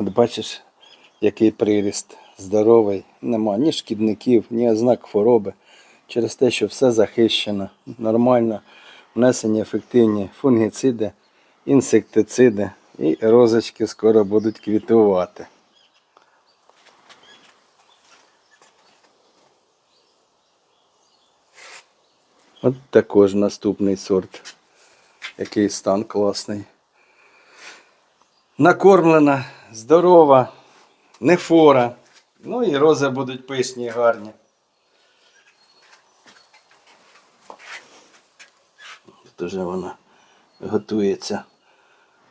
От бачиш, який приріст здоровий, нема ні шкідників, ні ознак хвороби. Через те, що все захищено, нормально внесені ефективні фунгіциди, інсектициди і розочки скоро будуть квітувати. От також наступний сорт. Який стан класний. Накормлена, здорова, не фора. Ну і рози будуть пишні і гарні. Тут уже вона готується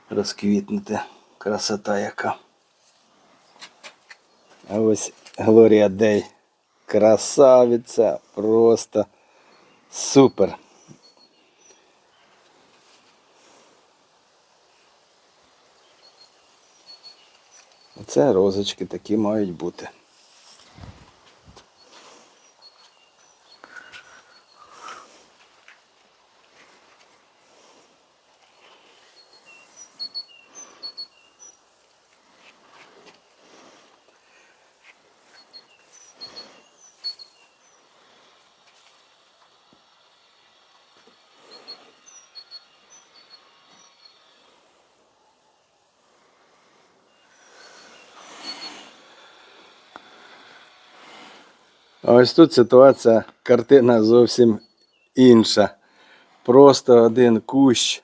розквітнути. Красота яка. А ось Глорія Дей. Красавиця. Просто супер. Оце розочки такі мають бути. А ось тут ситуація, картина зовсім інша. Просто один кущ,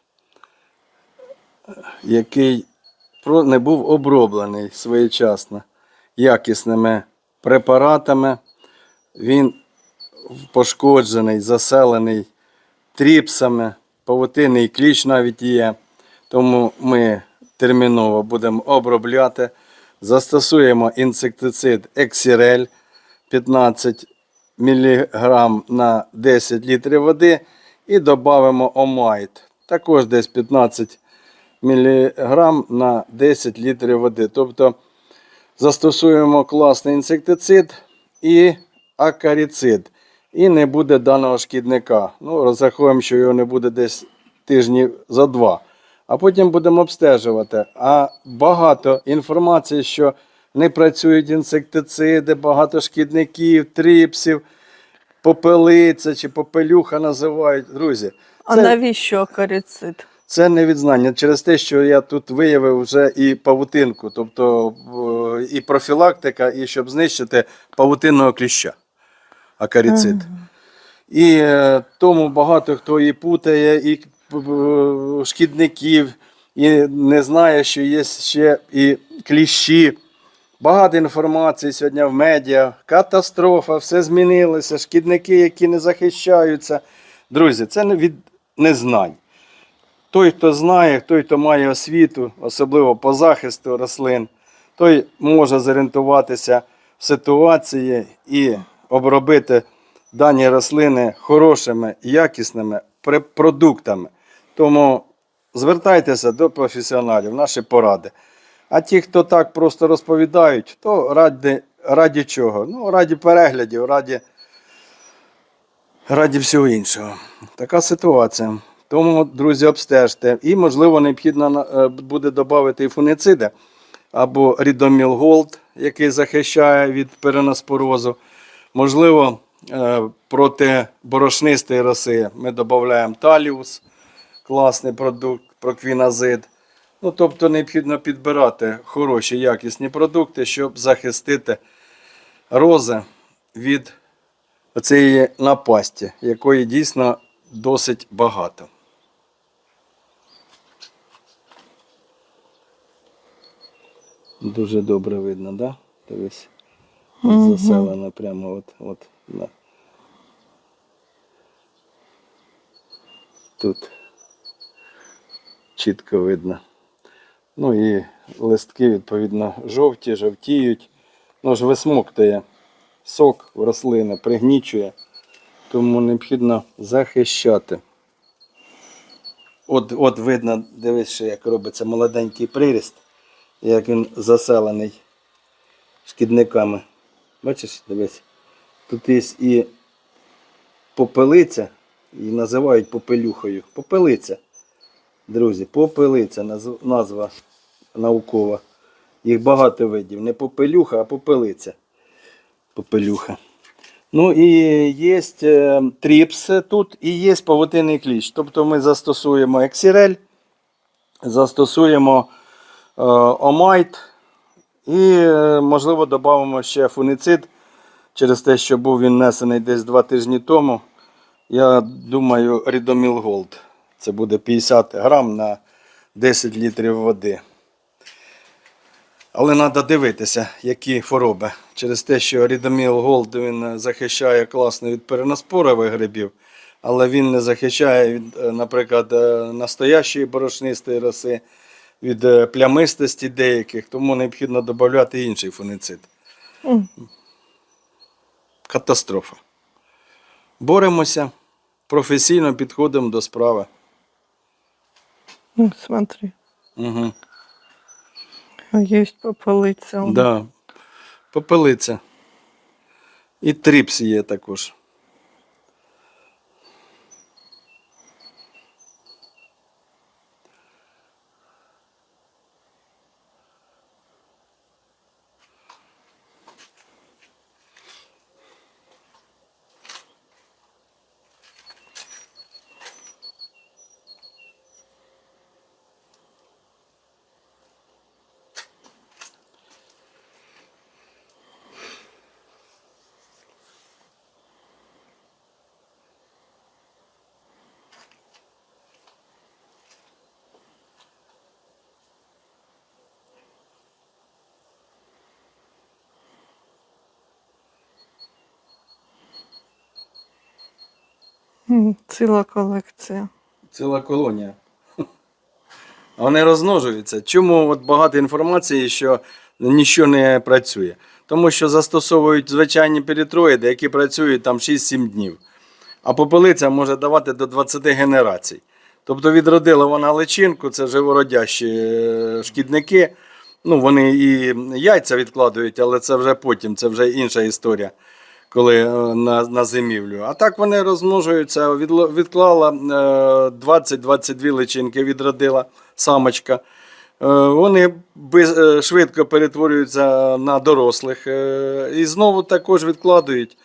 який не був оброблений своєчасно якісними препаратами. Він пошкоджений, заселений тріпсами, павутинний кліч навіть є. Тому ми терміново будемо обробляти. Застосуємо інсектицид Ексірель 15 мг на 10 літрів води і додамо омайт. Також десь 15 мг на 10 літрів води. Тобто застосуємо класний інсектицид і акаріцид. І не буде даного шкідника. Ну, розраховуємо, що його не буде десь тижнів за два. А потім будемо обстежувати. А багато інформації, що не працюють інсектициди, багато шкідників, тріпсів, попелиця чи попелюха називають. Друзі, А це, навіщо акаріцид? це не відзнання через те, що я тут виявив вже і павутинку, тобто і профілактика, і щоб знищити павутинного кліща. Акаріцид. І е, тому багато хто і путає, і е, шкідників, і не знає, що є ще і кліщі. Багато інформації сьогодні в медіа. Катастрофа, все змінилося, шкідники, які не захищаються. Друзі, це від незнань. Той, хто знає, той, хто має освіту, особливо по захисту рослин, той може зорієнтуватися в ситуації і обробити дані рослини хорошими, якісними продуктами. Тому звертайтеся до професіоналів, наші поради. А ті, хто так просто розповідають, то раді, раді чого? Ну, раді переглядів, раді, раді всього іншого. Така ситуація. Тому, друзі, обстежте. І, можливо, необхідно е, буде додати і фунициди або Рідоміл Голд, який захищає від переноспорозу. Можливо, е, проти борошнистої роси ми додаємо таліус, класний продукт, проквіназид. Ну, тобто необхідно підбирати хороші якісні продукти, щоб захистити рози від цієї напасті, якої дійсно досить багато. Дуже добре видно, так? Да? Дивись. Мгм. Заселено прямо от, от на. Тут чітко видно. Ну і листки, відповідно, жовті, жовтіють. Ну ж висмоктує сок в рослини, пригнічує. Тому необхідно захищати. От, от видно, дивись, як робиться молоденький приріст, як він заселений шкідниками. Бачиш, дивись. Тут є і попелиця, її називають попелюхою. Попелиця. Друзі, попелиця наз- назва наукова. Їх багато видів. Не попелюха, а попелиця. Попелюха. Ну і є е, тріпс тут, і є павутинний кліщ. Тобто ми застосуємо ексірель, застосуємо е, омайт і, е, можливо, додамо ще фуніцид через те, що був він внесений десь два тижні тому. Я думаю, Рідоміл Голд. Це буде 50 грам на 10 літрів води. Але треба дивитися, які хвороби. Через те, що Рідоміл Голд він захищає класно від переноспорових грибів, але він не захищає від, е, наприклад, е, настоящої борошнистої роси, від е, плямистості деяких, тому необхідно додати інший фуніцид. М. Катастрофа. Боремося, професійно підходимо до справи. Ну, смотри, Угу. есть попелиця. Да. Попелиця. І тріпс є також. Ціла колекція. Ціла колонія. Вони розмножуються. Чому от багато інформації, що нічого не працює? Тому що застосовують звичайні перитроїди, які працюють там 6-7 днів. А попелиця може давати до 20 генерацій. Тобто відродила вона личинку, це живородящі е, шкідники. Ну, вони і яйця відкладають, але це вже потім, це вже інша історія, коли е, на, на зимівлю. А так вони розмножуються, відклала е, 20-22 личинки, відродила самочка. Е, Вони е, швидко перетворюються на дорослих е, і знову також відкладають.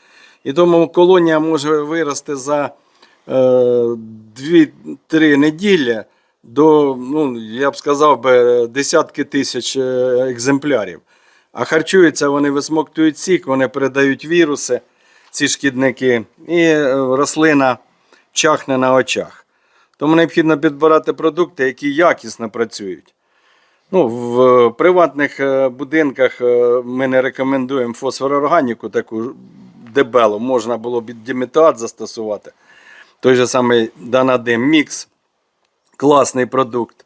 І тому колонія може вирости за е, 2-3 неділі до, ну, я б сказав, би, десятки тисяч е, екземплярів. А харчуються вони висмоктують сік, вони передають віруси, ці шкідники, і е, рослина чахне на очах. Тому необхідно підбирати продукти, які якісно працюють. Ну, в приватних е, будинках е, ми не рекомендуємо фосфорорганіку, таку дебелу. Можна було б дімітат застосувати. Той же самий Данадим Мікс. Класний продукт.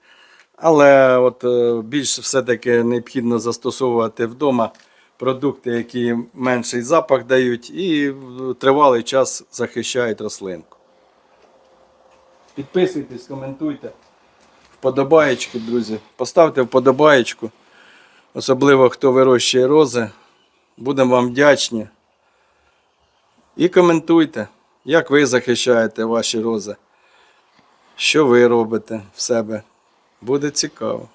Але от е, більш все-таки необхідно застосовувати вдома продукти, які менший запах дають і тривалий час захищають рослинку. Підписуйтесь, коментуйте. Вподобаєчки, друзі. Поставте вподобаєчку. Особливо хто вирощує рози. Будемо вам вдячні. І коментуйте, як ви захищаєте ваші рози. Що ви робите в себе? Буде цікаво.